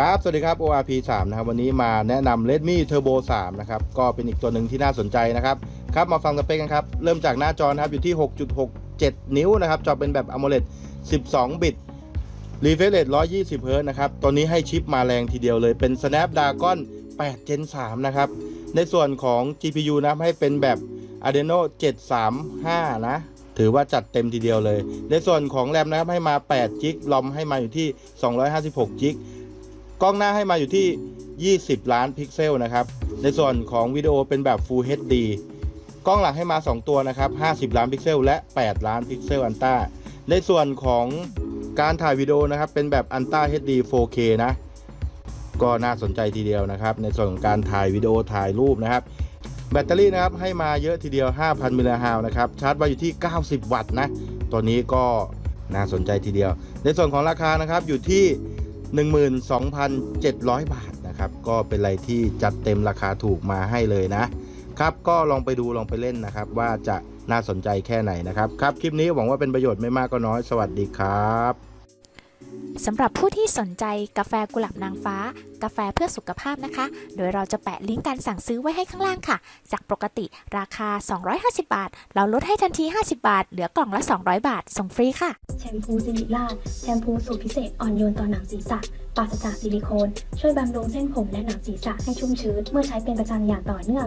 ครับสวัสดีครับ ORP 3นะครับวันนี้มาแนะนำ Redmi Turbo 3นะครับก็เป็นอีกตัวหนึ่งที่น่าสนใจนะครับครับมาฟังสเปคกันครับ เริ่มจากหน้าจอนะครับอยู่ที่ 6.67 นิ้วนะครับจอเป็นแบบ AMOLED 12 บิต refresh rate 120 Hz นะครับตัวนี้ให้ชิปมาแรงทีเดียวเลยเป็น Snapdragon 8 Gen 3นะครับในส่วนของ GPU นะให้เป็นแบบ Adreno 735 นะถือว่าจัดเต็มทีเดียวเลย ในส่วนของแรมนะครับให้มา8 g b ลอมให้มาอยู่ที่ 256 g b กล้องหน้าให้มาอยู่ที่ 20 ล้านพิกเซลนะครับ ในส่วนของวิดีโอเป็นแบบ Full HD กล้องหลังให้มา 2 ตัวนะครับ 50 ล้านพิกเซลและ 8 ล้านพิกเซลอันต้า ในส่วนของการถ่ายวิดีโอนะครับ เป็นแบบ Ultra HD 4K นะ ก็น่าสนใจทีเดียวนะครับ ในส่วนของการถ่ายวิดีโอถ่ายรูปนะครับ แบตเตอรี่นะครับให้มาเยอะทีเดียว 5,000มิลลิแฮวนะครับ ชาร์จไว้อยู่ที่ 90 วัตต์นะ ตัวนี้ก็น่าสนใจทีเดียว ในส่วนของราคานะครับอยู่ที่ 12,700 บาทนะครับ ก็เป็นอะไรที่จัดเต็มราคาถูกมาให้เลยนะครับ ก็ลองไปดูลองไปเล่นนะครับ ว่าจะน่าสนใจแค่ไหนนะครับ ครับ คลิปนี้หวังว่าเป็นประโยชน์ไม่มากก็น้อย สวัสดีครับ สำหรับผู้ที่สนใจกาแฟกุหลาบนางฟ้า กาแฟเพื่อสุขภาพนะคะ โดยเราจะแปะลิงก์การสั่งซื้อไว้ให้ข้างล่างค่ะ จากปกติราคา 250 บาท เราลดให้ทันที 50 บาท เหลือกล่องละ 200 บาท ส่งฟรีค่ะ แชมพูซิลิล่าแชมพูสูตรพิเศษอ่อนโยนต่อหนังศีรษะปราศจากซิลิโคน ช่วยบำรุงเส้นผมและหนังศีรษะให้ชุ่มชื้น เมื่อใช้เป็นประจำอย่างต่อเนื่อง